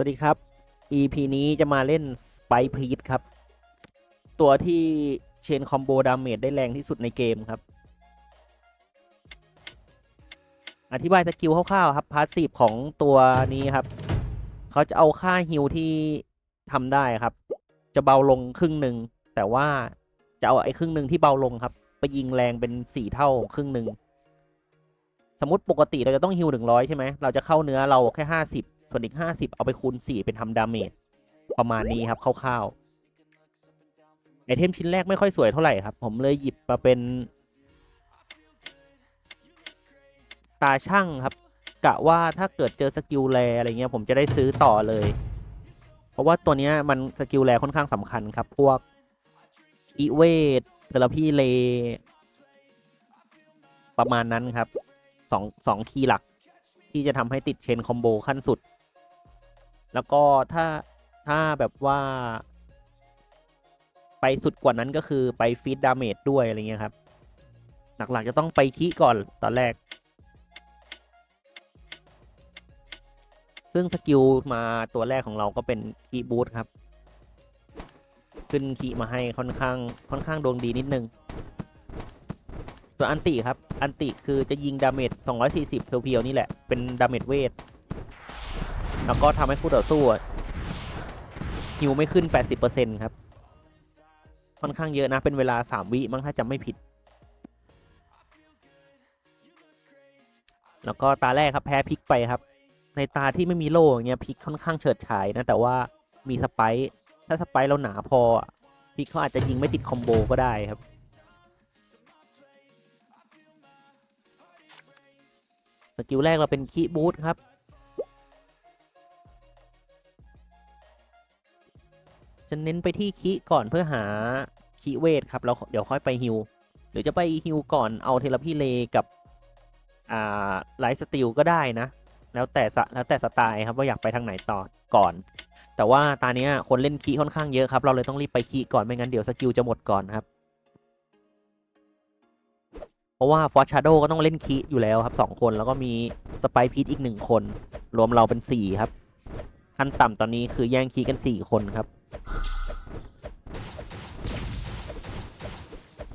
วัสดีครับ EP นี้จะมาเล่น Spike p r e e d ครับ ตัวที่เชนคอมโบดาเมจได้แรงที่สุดในเกมครับ อธิบายสกิลคร่าวๆครับ พาสซีฟของตัวนี้ครับ เขาจะเอาค่าฮิลที่ทำได้ครับ จะเบาลงครึ่งหนึ่ง แต่ว่าจะเอาไอ้ครึ่งหนึ่งที่เบาลงครับ ไปยิงแรงเป็นสี่เท่าครึ่งหนึ่ง สมมติปกติเราจะต้องฮิลหนึ่งร้อยใช่ไหม เราจะเข้าเนื้อเราแค่ห้าสิบ ส่วนอีกห้าสิบเอาไปคูณสี่เป็นทำดาเมจประมาณนี้ครับคร่าวๆไอเทมชิ้นแรกไม่ค่อยสวยเท่าไหร่ครับ ผมเลยหยิบมาเป็น ตาช่างครับ กะว่าถ้าเกิดเจอสกิลแรอะไรเงี้ยผมจะได้ซื้อต่อเลย เพราะว่าตัวเนี้ยมันสกิลแรค่อนข้างสำคัญครับ พวกอีเวทเทอร์พีเล ประมาณนั้นครับสองสองคีย์หลักที่จะทำให้ติดเชนคอมโบขั้นสุด แล้วก็ถ้าถ้าแบบว่า ไปสุดกว่านั้นก็คือไปฟีดดาเมจด้วยอะไรเงี้ยครับ หลักๆจะต้องไปคีก่อนตอนแรก ซึ่งสกิลมาตัวแรกของเราก็เป็นคีบูทครับ ขึ้นคีมาให้ค่อนข้างค่อนข้างดวงดีนิดนึง ส่วนอันติครับ อันติคือจะยิงดาเมจ240 เพียวๆนี่แหละ เป็นดาเมจเวท แล้วก็ทำให้คู่ต่อสู้ฮิวไม่ขึ้น 80%ครับ ค่อนข้างเยอะนะ เป็นเวลา 3 วิมั้งถ้าจำไม่ผิด แล้วก็ตาแรกครับแพ้พิกไปครับ ในตาที่ไม่มีโล่อย่างเงี้ยพิกค่อนข้างเฉิดฉายนะ แต่ว่ามีสไปร์ถ้าสไปร์เราหนาพอพิกเขาอาจจะยิงไม่ติดคอมโบก็ได้ครับสกิลแรกเราเป็นคีบูทครับ จะเน้นไปที่คีก่อนเพื่อหาคีเวทครับแล้วเดี๋ยวค่อยไปฮิวหรือจะไปฮิวก่อนเอาเทเลพีเลกับอ่าไลท์สติลก็ได้นะ แล้วแต่สะแล้วแต่สไตล์ครับว่าอยากไปทางไหนต่อก่อน แต่ว่าตอนนี้ยคนเล่นคีค่อนข้างเยอะครับ เราเลยต้องรีบไปคีก่อนไม่งั้นเดี๋ยวสกิลจะหมดก่อนครับ เพราะว่าฟอร์ชาโดก็ต้องเล่นคีอยู่แล้วครับสองคนแล้วก็มีสไปพีทอีกหนึ่งคน รวมเราเป็นสี่ครับ ขั้นต่ำตอนนี้คือแย่งคีกันสี่คนครับ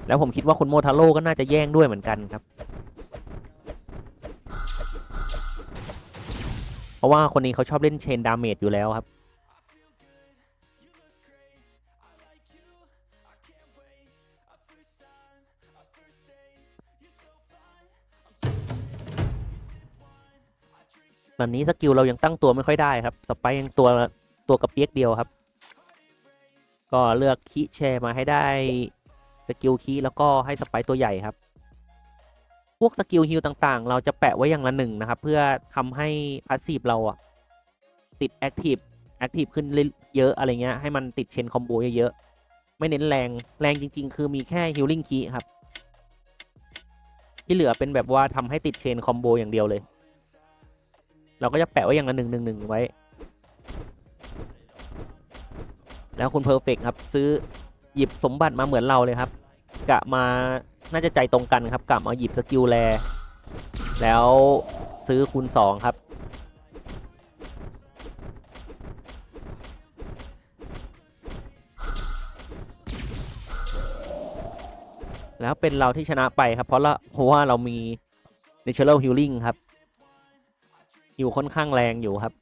แล้วผมคิดว่าคุณโมทาโร่ก็น่าจะแย่งด้วยเหมือนกันครับ เพราะว่าคนนี้เขาชอบเล่นเชนดาเมจอยู่แล้วครับ ตอนนี้สกิลเรายังตั้งตัวไม่ค่อยได้ครับ สไปร์ยังตัวตัวกระเปียกเดียวครับ ก็เลือกคีแชร์มาให้ได้สกิลคีแล้วก็ให้สไปร์ตัวใหญ่ครับ พวกสกิลฮิลต่างๆ เราจะแปะไว้อย่างละหนึ่งนะครับ เพื่อทำให้พาสซีฟเราอะติดแอคทีฟแอคทีฟขึ้นเยอะอะไรเงี้ยให้มันติดเชนคอมโบเยอะๆไม่เน้นแรงแรงจริง ๆ คือมีแค่ฮิลลิ่งคีครับ ที่เหลือเป็นแบบว่าทำให้ติดเชนคอมโบอย่างเดียวเลย เราก็จะแปะไว้อย่างละหนึ่งหนึ่งหนึ่งไว้ แล้วคุณเพอร์เฟกครับ ซื้อหยิบสมบัติมาเหมือนเราเลยครับ กะมาน่าจะใจตรงกันครับกะมาหยิบสกิลแล แล้วซื้อคูณสองครับ แล้วเป็นเราที่ชนะไปครับ เพราะละเพราะว่าเรามี Natural Healing ครับ อยู่ค่อนข้างแรงอยู่ครับ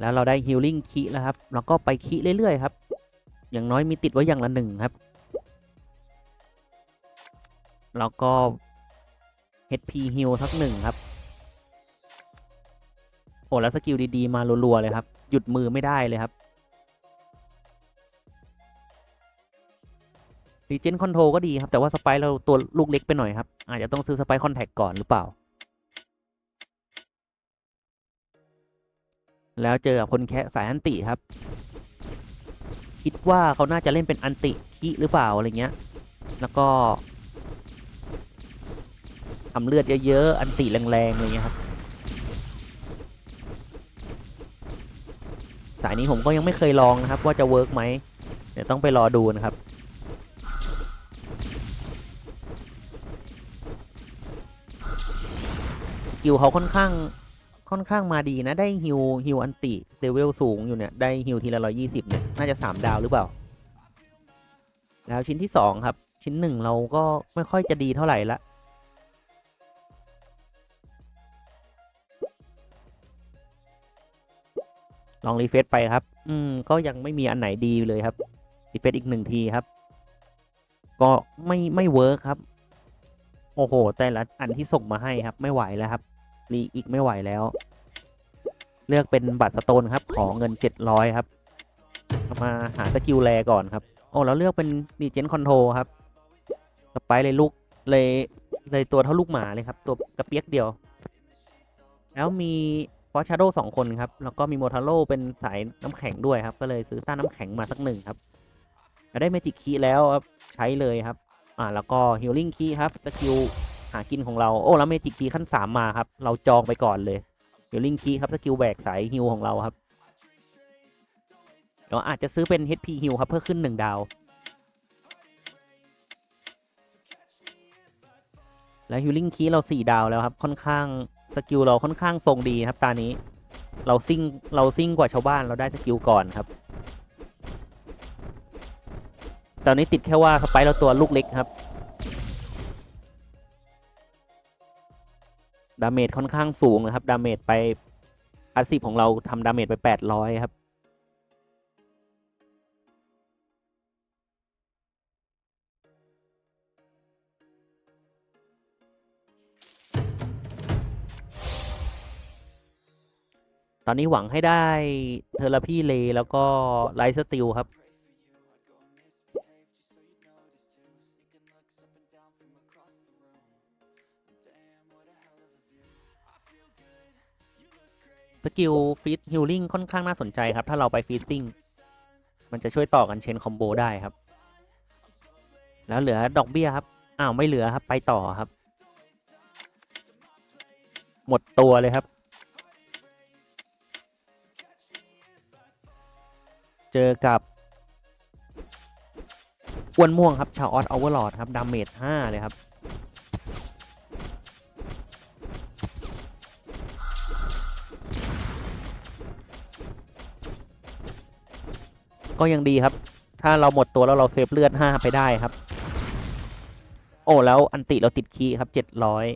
แล้วเราได้ฮิลลิ่งคีแล้วครับแล้วก็ไปคีเรื่อยๆครับ อย่างน้อยมีติดไว้อย่างละหนึ่งครับ แล้วก็ HP heal สักหนึ่งครับ โอ้แล้วสกิลดีๆ มารัวๆเลยครับ หยุดมือไม่ได้เลยครับ รีเจนคอนโทรก็ดีครับ แต่ว่าสไปเราตัวลูกเล็กไปหน่อยครับ อาจจะต้องซื้อสไปคอนแทคก่อนหรือเปล่า แล้วเจอกับคนแคะสายอันติครับ คิดว่าเขาน่าจะเล่นเป็นอันติคิหรือเปล่าอะไรเงี้ย แล้วก็ทำเลือดเยอะๆ อันติแรงๆอะไรเงี้ยครับ สายนี้ผมก็ยังไม่เคยลองนะครับ ว่าจะเวิร์กไหมเดี๋ยวต้องไปรอดูนะครับ กิลเขาค่อนข้างค่อนข้างมาดีนะ ได้ฮิวฮิวอันติเลเวลสูงอยู่เนี่ย ได้ฮิวทีละร้อยี่สิบเนี่ย น่าจะสามดาวหรือเปล่า แล้วชิ้นที่สองครับ ชิ้นหนึ่งเราก็ไม่ค่อยจะดีเท่าไหร่ละลองรีเฟซไปครับ อืม ก็ยังไม่มีอันไหนดีเลยครับ รีเฟซอีกหนึ่งทีครับ ก็ไม่ไม่เวิร์คครับ โอ้โห แต่ละอันที่ส่งมาให้ครับ ไม่ไหวแล้วครับ รีอีกไม่ไหวแล้ว เลือกเป็นบัตรสโตนครับ ขอเงินเจ็ดร้อยครับมาหาสกิลแรก่อนครับ โอ้แล้วเลือกเป็นดีเจนคอนโทรครับสไปเลยลูกเลยเลยตัวเท่าลูกหมาเลยครับ ตัวกระเปียกเดียว แล้วมีฟอชาโดสองคนครับ แล้วก็มีโมทาโร่เป็นสายน้ำแข็งด้วยครับ ก็เลยซื้อต้านน้ำแข็งมาสักหนึ่งครับได้เมจิกคีแล้วครับใช้เลยครับ อ่าแล้วก็ฮิลลิ่งคีครับสกิลากินของเราโอ้แล้วเมจิกคีขั้นสามมาครับ เราจองไปก่อนเลยฮิลลิงคีครับสกิลแบกสายฮิลของเราครับเดี๋ยวอาจจะซื้อเป็น HP ฮิลครับเพื่อขึ้นหนึ่งดาว แล้วฮิลลิ่งคีเราสี่ดาวแล้วครับ ค่อนข้างสกิลเราค่อนข้างทรงดีครับตานี้ เราซิ่งเราซิ่งกว่าชาวบ้านเราได้สกิลก่อนครับตอนนี้ติดแค่ว่าสไปเราตัวลูกเล็กครับ ดาเมจค่อนข้างสูงนะครับ ดาเมจไปพาสซีฟของเราทำดาเมจไปแปดร้อยครับ ตอนนี้หวังให้ได้เทอร์พีเลแล้วก็ไลท์สติลครับ สกิลฟีดฮิลลิ่งค่อนข้างน่าสนใจครับ ถ้าเราไปฟีดซิ่งมันจะช่วยต่อกันเชนคอมโบได้ครับ แล้วเหลือดอกเบี้ยครับอ้าวไม่เหลือครับ ไปต่อครับ หมดตัวเลยครับ เจอกับอ้วนม่วงครับชาวออสอเวอร์ลอดครับดาเมจห้าเลยครับ ก็ยังดีครับ ถ้าเราหมดตัวแล้วเราเซฟเลือดห้าไปได้ครับ โอ้ แล้วอันติเราติดคีครับเจ็ดร้อย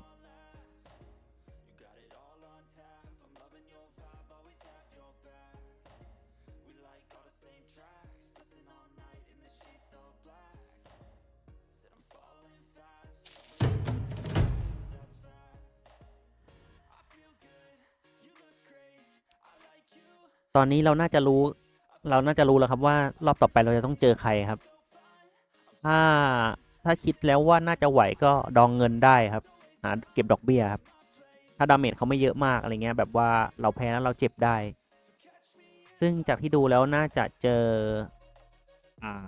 ตอนนี้เราน่าจะรู้ เราน่าจะรู้แล้วครับว่ารอบต่อไปเราจะต้องเจอใครครับ ถ้าถ้าคิดแล้วว่าน่าจะไหวก็ดองเงินได้ครับหาเก็บดอกเบี้ยครับ ถ้าดาเมจเขาไม่เยอะมากอะไรเงี้ย แบบว่าเราแพ้แล้วเราเจ็บได้ ซึ่งจากที่ดูแล้วน่าจะเจออ่า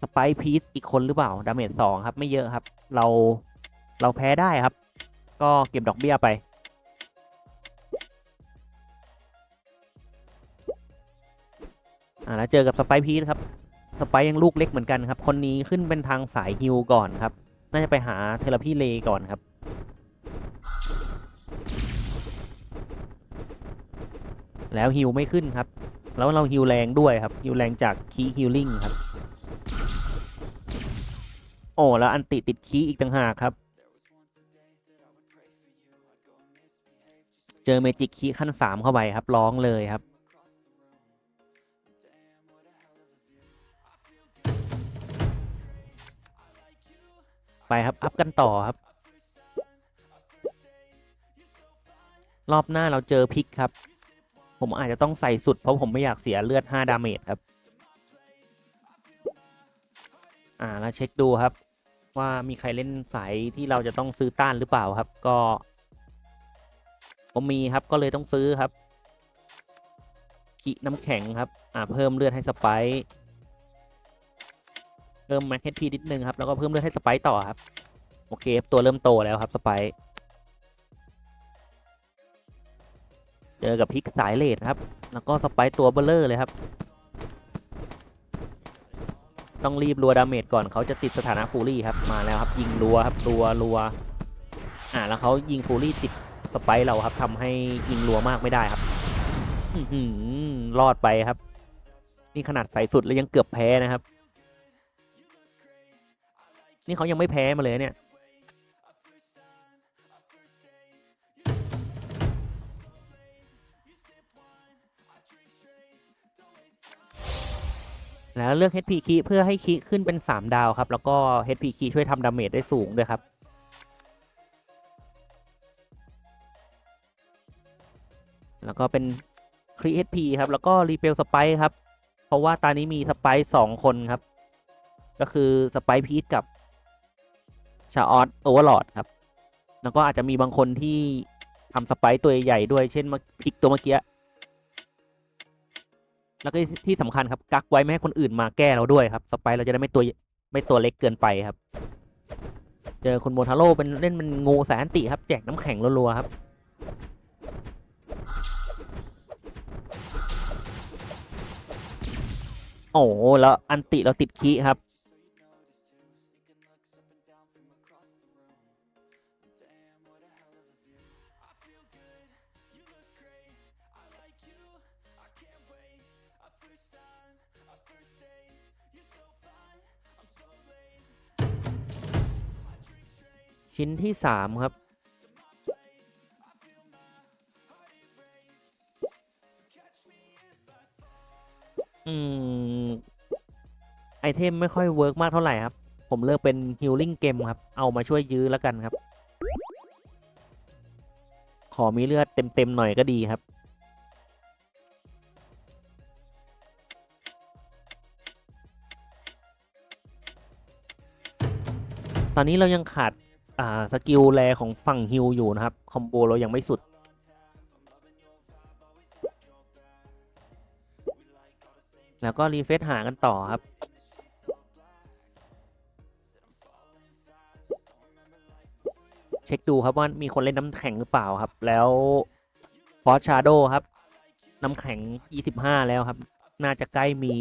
สไปพีซอีกคนหรือเปล่าดาเมจสองครับ ไม่เยอะครับ เราเราแพ้ได้ครับ ก็เก็บดอกเบี้ยไปาแล้วเจอกับสไปพีทครับสไปยังลูกเล็กเหมือนกันครับ คนนี้ขึ้นเป็นทางสายฮิวก่อนครับ น่าจะไปหาเทเลพีเลก่อนครับ แล้วฮิวไม่ขึ้นครับ แล้วเราฮิวแรงด้วยครับฮิวแรงจากคีฮิลลิ่งครับ โอ้แล้วอันติติดคีอีกต่างหากครับ เจอเมจิกคีขั้นสามเข้าไปครับร้องเลยครับ ไปครับ อัพกันต่อครับ รอบหน้าเราเจอพิกครับ ผมอาจจะต้องใส่สุดเพราะผมไม่อยากเสียเลือด 5 ดาเมจครับ อ่าแล้วเช็คดูครับ ว่ามีใครเล่นสายที่เราจะต้องซื้อต้านหรือเปล่าครับ ก็ ผมมีครับก็เลยต้องซื้อครับ ขีน้ำแข็งครับ อ่าเพิ่มเลือดให้สไปร์ พิ่มแม็กเฮดพีนิดนึงครับ แล้วก็เพิ่มเลือดให้สไปต่อครับ โอเคตัวเริ่มโตแล้วครับสไปเจอกับพิกสายเลดครับ แล้วก็สไปตัวเบลเลอร์เลยครับ ต้องรีบรัวดาเมจก่อนเขาจะติดสถานะฟูรี่ครับ มาแล้วครับ ยิงรัวครับรัวรัวอ่าแล้วเขายิงฟูรี่ติดสไปร์เราครับทำให้ยิงรัวมากไม่ได้ครับอืรอดไปครับ นี่ขนาดใส่สุดแล้วยังเกือบแพ้นะครับ นี่เขายังไม่แพ้มาเลยเนี่ย แล้วเลือก HP คีเพื่อให้คีขึ้นเป็น 3 ดาวครับ แล้วก็ HP คีช่วยทำดาเมจได้สูงด้วยครับแล้วก็เป็นครี HP ครับ แล้วก็รีเปลสไปครับ เพราะว่าตอนนี้มีสไปสองคนครับ ก็คือสไปพีทกับ ชาออสโอเวอร์ลอดครับ แล้วก็อาจจะมีบางคนที่ทำสไปตัวใหญ่ด้วยเช่นมาพิกตัวเมื่อกี้แล้วก็ที่สำคัญครับ กักไว้ไม่ให้คนอื่นมาแก้เราด้วยครับสไปเราจะได้ไม่ตัวไม่ตัวเล็กเกินไปครับ เจอคุณโมทาโร่เป็นเล่นเป็นงูสายอันติครับ แจกน้ำแข็งรัวๆครับโอ้แล้วอันติเราติดคีครับ ชิ้นที่สามครับ อืม ไอเทมไม่ค่อยเวิร์กมากเท่าไหร่ครับ ผมเลือกเป็นฮิลลิ่งเกมครับ เอามาช่วยยื้อแล้วกันครับ ขอมีเลือดเต็มๆหน่อยก็ดีครับตอนนี้เรายังขาด อ่าสกิลแรของฝั่งฮิลอยู่นะครับ คอมโบเรายังไม่สุด แล้วก็รีเฟซหากันต่อครับ เช็คดูครับว่ามีคนเล่นน้ำแข็งหรือเปล่าครับ แล้วฟอสชาโดครับ น้ำแข็ง 25 แล้วครับ น่าจะใกล้มี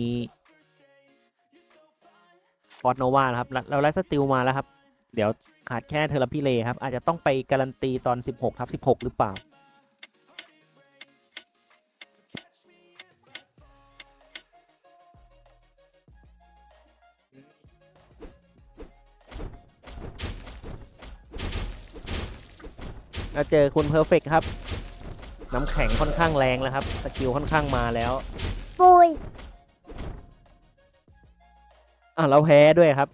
ฟอสโนวาครับ แล้วไลฟ์สติลมาแล้วครับ เดี๋ยว ขาดแค่เทอร์พีเลครับ อาจจะต้องไปการันตีตอน 16ทับ16 หรือเปล่า เราเจอคุณเพอร์เฟกครับ น้ำแข็งค่อนข้างแรงแล้วครับ สกิลค่อนข้างมาแล้วปุยอะเราแพ้ด้วยครับ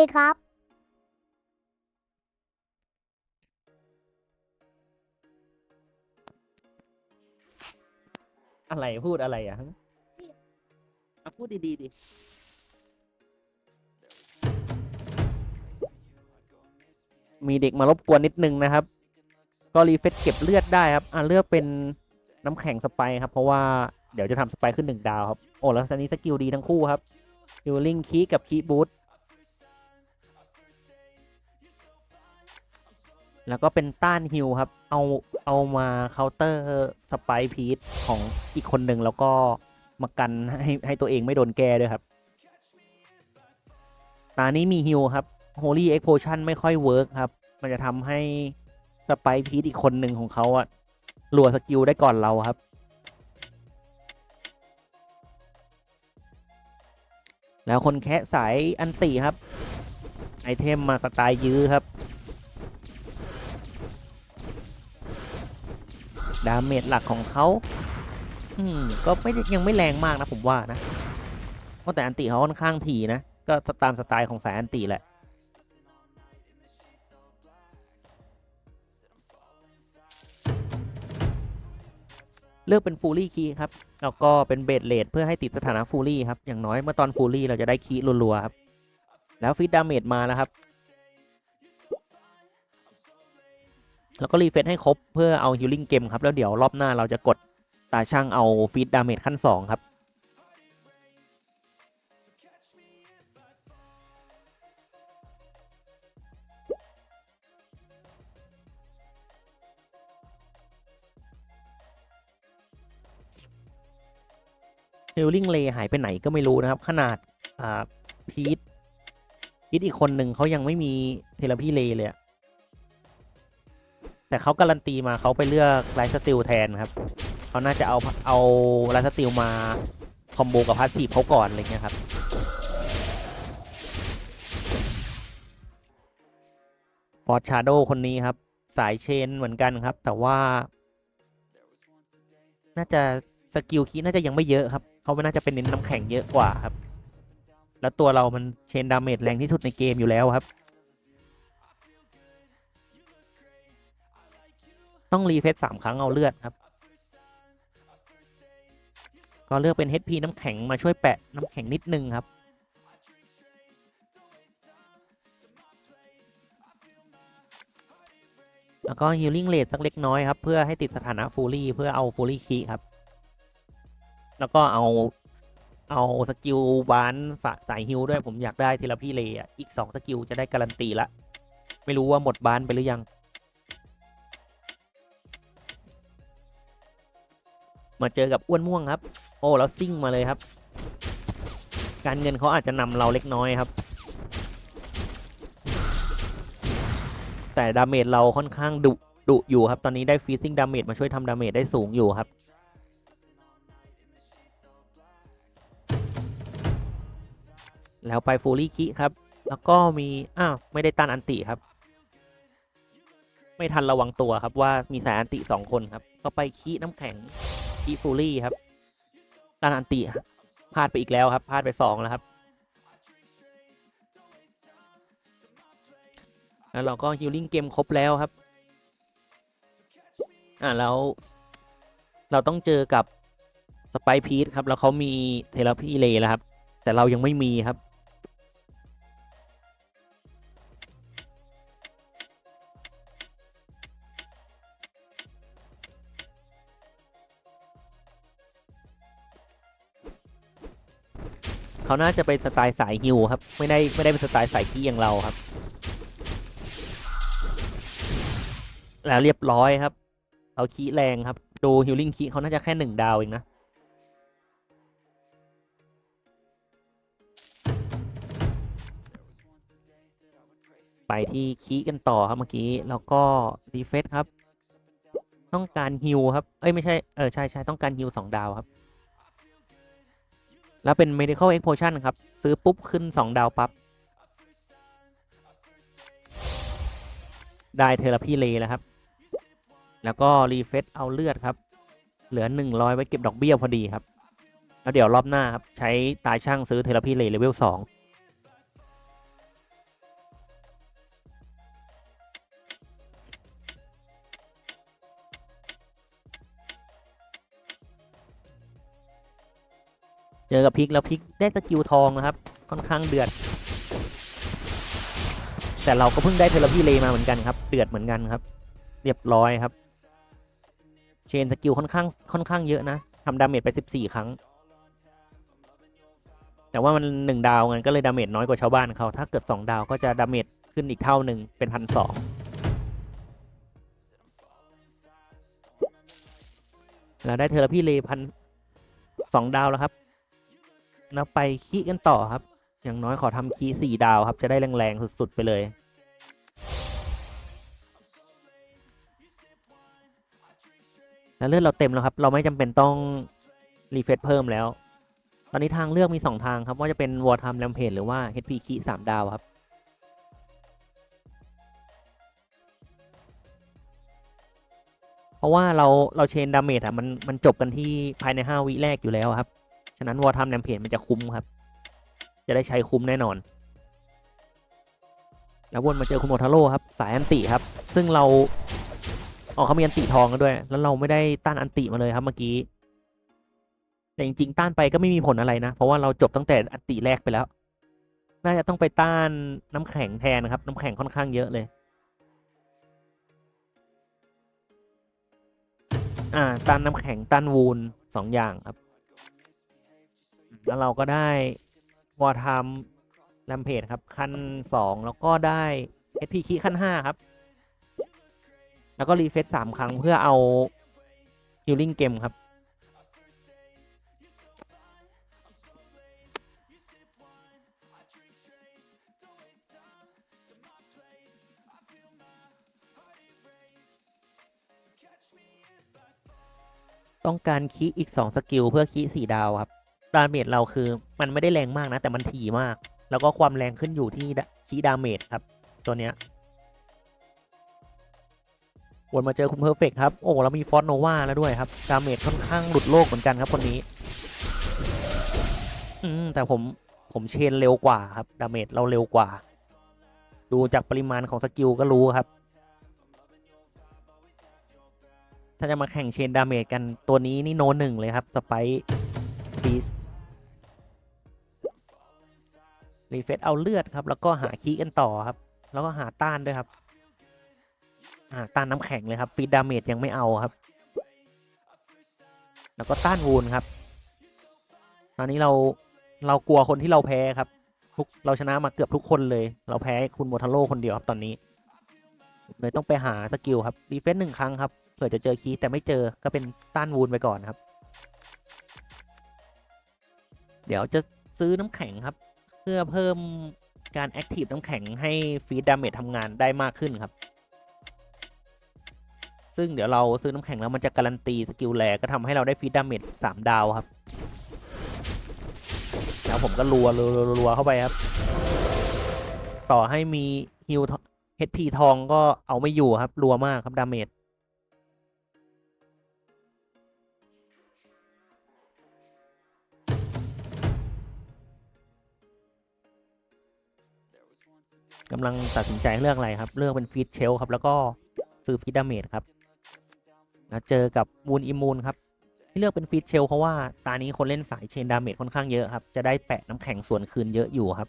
เลยครับ อะไรพูดอะไรอะฮะอะพูดดีๆดิ มีเด็กมารบกวนนิดนึงนะครับ ก็รีเฟซเก็บเลือดได้ครับ อะเลือกเป็นน้ำแข็งสไปครับ เพราะว่าเดี๋ยวจะทำสไปขึ้นหนึ่งดาวครับ โอ้แล้วตอนนี้สกิลดีทั้งคู่ครับฮิลลิ่งคีกับคีบูท แล้วก็เป็นต้านฮิลครับ เอาเอามาเคาน์เตอร์สไปพีทของอีกคนหนึ่งแล้วก็มากันให้ให้ตัวเองไม่โดนแก้ด้วยครับ ตานี้มีฮิลครับ Holy Explosion ไม่ค่อยเวิร์กครับ มันจะทำให้สไปพีทอีกคนหนึ่งของเขาอะรัวสกิลได้ก่อนเราครับ แล้วคนแคะสายอันติครับ ไอเทมมาสไตล์ยื้อครับ ดาเมจหลักของเขาอืมก็ไม่ยังไม่แรงมากนะผมว่านะเพราะแต่อันติเขาค่อนข้างถี่นะ ก็ตามสไตล์ของสายอันติแหละเลือกเป็นฟูลี่คีครับ แล้วก็เป็นเบดเลดเพื่อให้ติดสถานะฟูลี่ครับ อย่างน้อยเมื่อตอนฟูลี่เราจะได้คีรัวๆครับ แล้วฟิตดาเมจมาแล้วครับ แล้วก็รีเฟซให้ครบเพื่อเอาฮิลลิ่งเกมครับ แล้วเดี๋ยวรอบหน้าเราจะกดตาช่างเอาฟีดดาเมจขั้น 2 ครับฮิลลิ่งเลหายไปไหนก็ไม่รู้นะครับ ขนาดอ่าพีทอีกคนหนึ่งเขายังไม่มีเทเลพีเลเลยอะ แต่เขาการันตีมาเขาไปเลือกไลท์สติลแทนครับเขาน่าจะเอาเอาไลท์สติลมาคอมโบกับพาสซีฟเขาก่อนอะไรเงี้ยครับฟอร์ชาโดคนนี้ครับ สายเชนเหมือนกันครับ แต่ว่า น่าจะสกิลคีย์น่าจะยังไม่เยอะครับเขาไม่น่าจะเป็นเน้นน้ำแข็งเยอะกว่าครับ แล้วตัวเรามันเชนดาเมจแรงที่สุดในเกมอยู่แล้วครับ ต้องรีเฟซสามครั้งเอาเลือดครับ ก็เลือกเป็น HP น้ำแข็งมาช่วยแปะน้ำแข็งนิดนึงครับ แล้วก็ healing rate สักเล็กน้อยครับ เพื่อให้ติดสถานะ fully เพื่อเอา fully key ครับ แล้วก็เอาเอาสกิลบานสะสายฮิลด้วยผมอยากได้เทเลพี่เลอะอีกสองสกิลจะได้การันตีละ ไม่รู้ว่าหมดบานไปหรือยัง มาเจอกับอ้วนม่วงครับ โอ้แล้วซิ่งมาเลยครับ การเงินเขาอาจจะนำเราเล็กน้อยครับ แต่ดาเมจเราค่อนข้างดุดุอยู่ครับ ตอนนี้ได้ฟีซิ่งดาเมจมาช่วยทำดาเมจได้สูงอยู่ครับแล้วไปฟูลี่คิครับ แล้วก็มี อ้าว ไม่ได้ตันอันติครับ ไม่ทันระวังตัวครับว่ามีสายอันติสองคนครับ ก็ไปคีน้ำแข็ง คีฟูลี่ครับตันอันติพลาดไปอีกแล้วครับพลาดไปสองแล้วครับ แล้วเราก็ฮิลลิ่งเกมครบแล้วครับ อ่าแล้วเราต้องเจอกับสไปพีทครับ แล้วเขามีเทเลพีเลแล้วครับ แต่เรายังไม่มีครับ เขาน่าจะเป็นสไตล์สายฮิวครับ ไม่ได้ไม่ได้เป็นสไตล์สายขี้อย่างเราครับ แล้วเรียบร้อยครับเอาคีแรงครับ ดูฮิลลิ่งคีเขาน่าจะแค่หนึ่งดาวเองนะไปที่คีกันต่อครับเมื่อกี้แล้วก็รีเฟซครับ ต้องการฮิวครับ เอ้ยไม่ใช่เออใช่ใช่ต้องการฮิวสองดาวครับ แล้วเป็น medical explosion ครับ ซื้อปุ๊บขึ้น 2 ดาวปับ๊บได้เทอร์พีเลแล้วครับ แล้วก็รีเฟซเอาเลือดครับ เหลือ 100 ไว้เก็บดอกเบี้ยพอดีครับ แล้วเดี๋ยวรอบหน้าครับ ใช้ตายช่างซื้อเทอร์พีเลเลเวล2 เจอกับพิกแล้วพิกได้สกิลทองนะครับ ค่อนข้างเดือด แต่เราก็เพิ่งได้เทอราพีเลมาเหมือนกันครับ เดือดเหมือนกันครับ เรียบร้อยครับ เชนสกิลค่อนข้างค่อนข้างเยอะนะทำดาเมจไปสิบสี่ครั้ง แต่ว่ามันหนึ่งดาวงั้นก็เลยดาเมจน้อยกว่าชาวบ้านเขา ถ้าเกิดสองดาวก็จะดาเมจขึ้นอีกเท่าหนึ่งเป็นพันสองเราได้เทอราพีเลพันสองดาวแล้วครับ แล้วไปคีกันต่อครับ อย่างน้อยขอทำคีสี่ดาวครับ จะได้แรงๆสุดๆไปเลย แล้วเลือดเราเต็มแล้วครับ เราไม่จำเป็นต้อง รีเฟซเพิ่มแล้ว ตอนนี้ทางเลือกมีสองทางครับ ว่าจะเป็นวอร์ท m มแ a มเพจหรือว่า HP คีสามดาวครับเพราะว่าเราเราเชนดาเมจอะมันมันจบกันที่ภายในห้าวิแรกอยู่แล้วครับ ฉะนั้นวอร์ท m มแ a มเพจมันจะคุ้มครับ จะได้ใช้คุ้มแน่นอน แล้ววนมาเจอคุณโมทาโร่ครับ สายอันติครับ ซึ่งเราออเขามีอันติทองกันด้วย แล้วเราไม่ได้ต้านอันติมาเลยครับเมื่อกี้ แต่จริงๆ ต้านไปก็ไม่มีผลอะไรนะ เพราะว่าเราจบตั้งแต่อันติแรกไปแล้ว น่าจะต้องไปต้านน้ำแข็งแทนนะครับ น้ำแข็งค่อนข้างเยอะเลย อ่าต้านน้ำแข็งต้านวูนสองอย่างครับ แล้วเราก็ได้วอร์ทามลัมเพจครับขั้น 2 แล้วก็ได้ SP คีขั้น 5 ครับ แล้วก็รีเฟซสามครั้งเพื่อเอาฮิลลิ่งเกมครับ ต้องการคีอีก 2 สกิล เพื่อคีสี่ดาวครับ ดาเมจเราคือมันไม่ได้แรงมากนะ แต่มันถี่มาก แล้วก็ความแรงขึ้นอยู่ที่คีดาเมจครับ ตัวเนี้ยวนมาเจอคุณเพอร์เฟกครับ โอ้แล้วมีฟอสโนวาแล้วด้วยครับ ดาเมจค่อนข้างหลุดโลกเหมือนกันครับคนนี้ อืมแต่ผมผมเชนเร็วกว่าครับ ดาเมจเราเร็วกว่า ดูจากปริมาณของสกิลก็รู้ครับ ถ้าจะมาแข่งเชนดาเมจกันตัวนี้นี่โนหนึ่งเลยครับ สไปฟีส รีเฟซเอาเลือดครับ แล้วก็หาคีกันต่อครับ แล้วก็หาต้านด้วยครับอ่าต้านน้ำแข็งเลยครับฟีดดาเมจยังไม่เอาครับ แล้วก็ต้านวูนครับ ตอนนี้เราเรากลัวคนที่เราแพ้ครับ ทุกเราชนะมาเกือบทุกคนเลย เราแพ้คุณโมทาโร่คนเดียวครับตอนนี้เลยต้องไปหาสกิลครับดีเฟนส์หนึ่งครั้งครับเผื่อจะเจอคีแต่ไม่เจอก็เป็นต้านวูนไปก่อนครับ เดี๋ยวจะซื้อน้ำแข็งครับ พื่อเพิ่มการแอคทีฟน้ำแข็งให้ฟีดดาเมจทำงานได้มากขึ้นครับ ซึ่งเดี๋ยวเราซื้อน้ำแข็งแล้วมันจะการันตีสกิลแรก็ทำให้เราได้ฟีดดาเมจสามดาวครับ แล้วผมก็รัวรัวรัวเข้าไปครับ ต่อให้มีฮิว HP ทองก็เอาไม่อยู่ครับรัวมากครับดาเมจ กำลังตัดสินใจเรื่องอะไรครับเรื่องเป็นฟีดเชลครับ แล้วก็ซื้อฟีดดาเมจครับเจอกับมูนอิมูนครับ ที่เลือกเป็นฟีดเชลเพราะว่าตานี้คนเล่นสายเชนดาเมจค่อนข้างเยอะครับ จะได้แปะน้ำแข็งส่วนคืนเยอะอยู่ครับ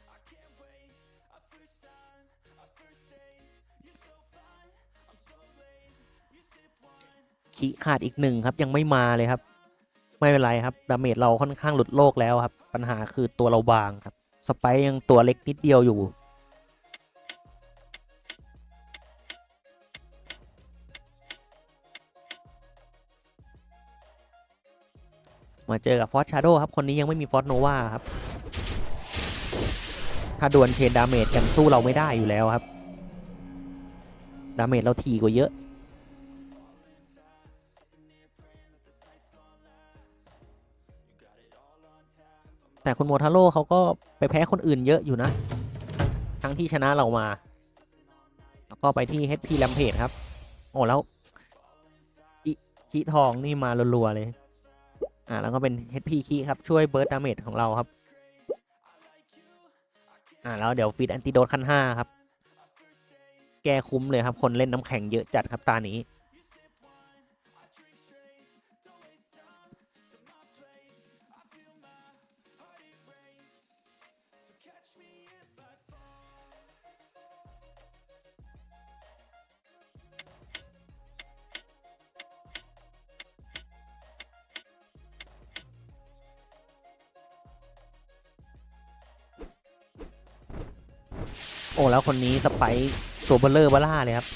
ขีขาดอีกหนึ่งครับยังไม่มาเลยครับ ไม่เป็นไรครับดาเมจเราค่อนข้างหลุดโลกแล้วครับ ปัญหาคือตัวเราบางครับ สไปร์ยังตัวเล็กนิดเดียวอยู่ มาเจอกับฟอสชาโดครับ คนนี้ยังไม่มีฟอสโนวาครับ ถ้าดวลเชนดาเมจกันสู้เราไม่ได้อยู่แล้วครับ ดาเมจเราถี่กว่าเยอะแต่คุณโมทาโร่เขาก็ไปแพ้คนอื่นเยอะอยู่นะ ทั้งที่ชนะเรามา แล้วก็ไปที่ HP แลมเพจครับ โอ้แล้วคิทองนี่มารัวๆเลย อ่าแล้วก็เป็น HP คีครับ ช่วยเบิร์ดดาเมจของเราครับ อ่าแล้วเดี๋ยวฟีดแอนติโดดขั้นห้าครับ แก้คุ้มเลยครับ คนเล่นน้ำแข็งเยอะจัดครับตานี้ อ้แล้วคนนี้สไปตัวเบลเลอร์บล่าเลยครับ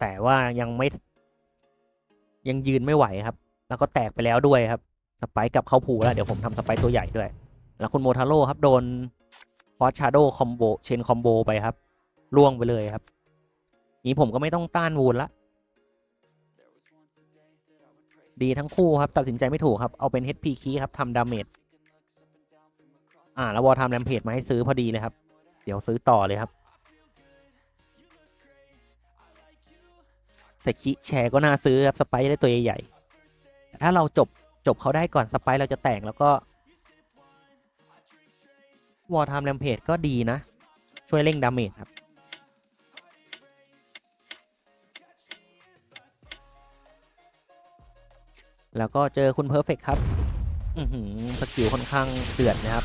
แต่ว่ายังไม่ ยังยืนไม่ไหวครับ แล้วก็แตกไปแล้วด้วยครับ สไปกับเข้าผูแล้ว เดี๋ยวผมทำสไปตัวใหญ่ด้วย แล้วคุณโมทาโร่ครับโดนฟอสชาโดคอมโบเชนคอมโบไปครับล่วงไปเลยครับ นี้ผมก็ไม่ต้องต้านวูนละดีทั้งคู่ครับ ตัดสินใจไม่ถูกครับ เอาเป็น HP คีครับทำดาเมจ อ่าแล้ววอลทำแรมเพจมาให้ซื้อพอดีเลยครับ เดี๋ยวซื้อต่อเลยครับ แต่คิแชร์ก็น่าซื้อครับสไปได้ตัวใหญ่ถ้าเราจบจบเขาได้ก่อนสไปเราจะแตกแล้วก็วอลทำแรมเพจก็ดีนะ ช่วยเร่งดาเมจครับแล้วก็เจอคุณเพอร์เฟกครับ อือหือสกิลค่อนข้างเดือดนะครับ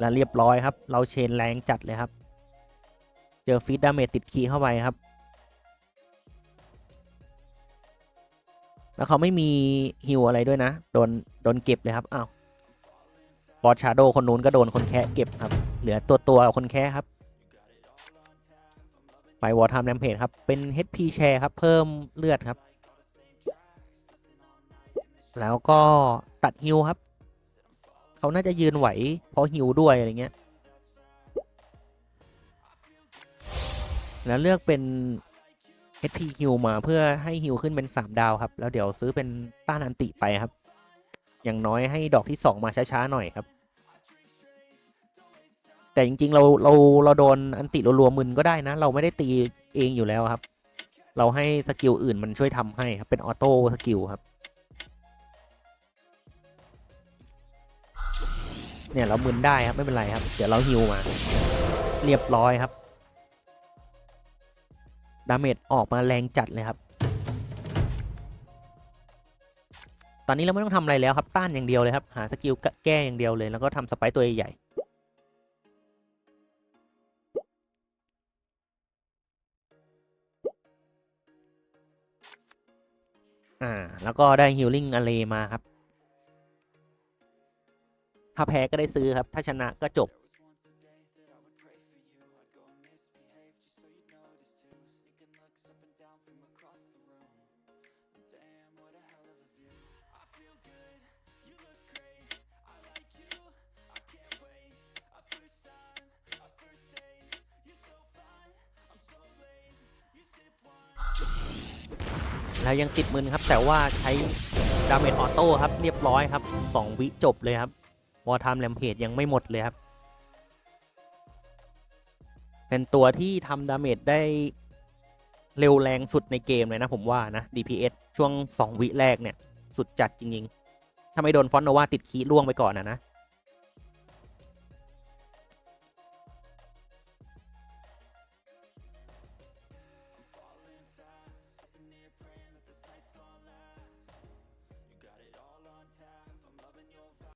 และเรียบร้อยครับ เราเชนแรงจัดเลยครับ เจอฟีดดาเมจติดคีเข้าไปครับ แล้วเขาไม่มีฮิวอะไรด้วยนะ โดนโดนเก็บเลยครับอ้าวบอสชาโดคนนู้นก็โดนคนแคะเก็บครับ เหลือตัวตัวคนแคะครับ ไปวอร์ทามแรมเพจครับ เป็น HP แชร์ครับ เพิ่มเลือดครับ แล้วก็ตัดฮิวครับ เขาน่าจะยืนไหวเพราะฮิวด้วยอะไรเงี้ย แล้วเลือกเป็น HP ฮิวมาเพื่อให้ฮิวขึ้นเป็น 3 ดาวครับ แล้วเดี๋ยวซื้อเป็นต้านอันติไปครับ อย่างน้อยให้ดอกที่ 2 มาช้าๆหน่อยครับ แต่จริงๆเราเราเราโดนอันติรัวๆมึนก็ได้นะ เราไม่ได้ตีเองอยู่แล้วครับ เราให้สกิลอื่นมันช่วยทำให้ครับเป็นออโต้สกิลครับ เนี่ยเรามึนได้ครับไม่เป็นไรครับ เดี๋ยวเราฮิวมา เรียบร้อยครับ ดาเมจออกมาแรงจัดเลยครับ ตอนนี้เราไม่ต้องทำอะไรแล้วครับ ต้านอย่างเดียวเลยครับ หาสกิลแก้อย่างเดียวเลย แล้วก็ทำสไปร์ตัวใหญ่อ่า แล้วก็ได้ฮิลลิ่งอเลมาครับ ถ้าแพ้ก็ได้ซื้อครับ ถ้าชนะก็จบ แล้วยังติดมือครับแต่ว่าใช้ดาเมจออโต้ครับ เรียบร้อยครับ 2 วิจบเลยครับ วอร์ไทม์แลมเพจยังไม่หมดเลยครับ เป็นตัวที่ทำดาเมจได้เร็วแรงสุดในเกมเลยนะผมว่านะ DPS ช่วง 2 วิแรกเนี่ย สุดจัดจริงๆ ถ้าไม่โดนฟอนโนวาติดคีล่วงไปก่อนนะนะ